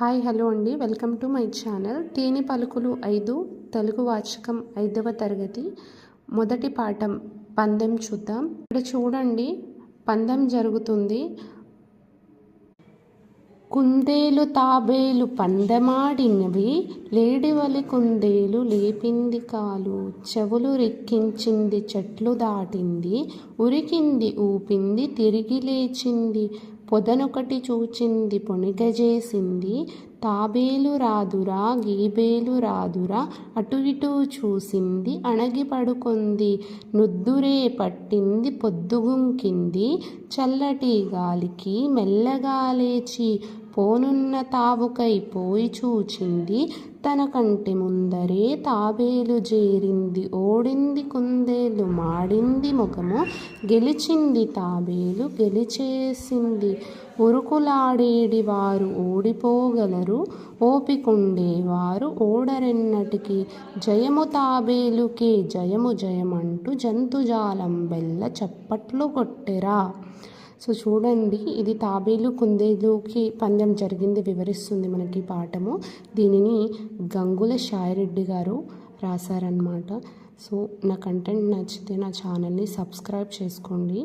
Hi hello అండి. Welcome to my channel. తేనె పలుకులు ఐదు తెలుగు వాచకం ఐదవ తరగతి. మొదటి పాఠం పందెం చూద్దాం. ఇక్కడ చూడండి పందెం జరుగుతుంది. కుందేలు తాబేలు పందెమాడినవి లేడివలి కుందేలు లేపింది కాలు. చెవులు రెక్కించింది చెట్లు దాటింది ఉరికింది ఊపింది తిరిగి లేచింది. పొదనొకటి చూచింది పొనిగజేసింది తాబేలు రాదురా గీబేలు రాదురా అటు ఇటు చూసింది అణగి పడుకుంది. నుద్దురే పట్టింది పొద్దుగుంకింది. చల్లటి గాలికి మెల్లగా లేచి పోనున్న తావుకై పోయి చూచింది. తన కంటి ముందరే తాబేలు చేరింది ఓడింది కుందేలు మాడింది ముఖము. గెలిచింది తాబేలు గెలిచేసింది. ఉరుకులాడేడి వారు ఓడిపోగలరు. ఓపికుండేవారు ఓడరెన్నటికి. జయము తాబేలుకే జయము జయమంటూ జంతుజాలం బెల్ల చప్పట్లు కొట్టెరా. సో చూడండి ఇది తాబేలు కుందేలుకి పందెం జరిగింది వివరిస్తుంది మనకి పాఠము. దీనిని గంగుల షాయిరెడ్డి గారు రాశారనమాట సో నా కంటెంట్ నచ్చితే నా ఛానల్ని సబ్స్క్రైబ్ చేసుకోండి.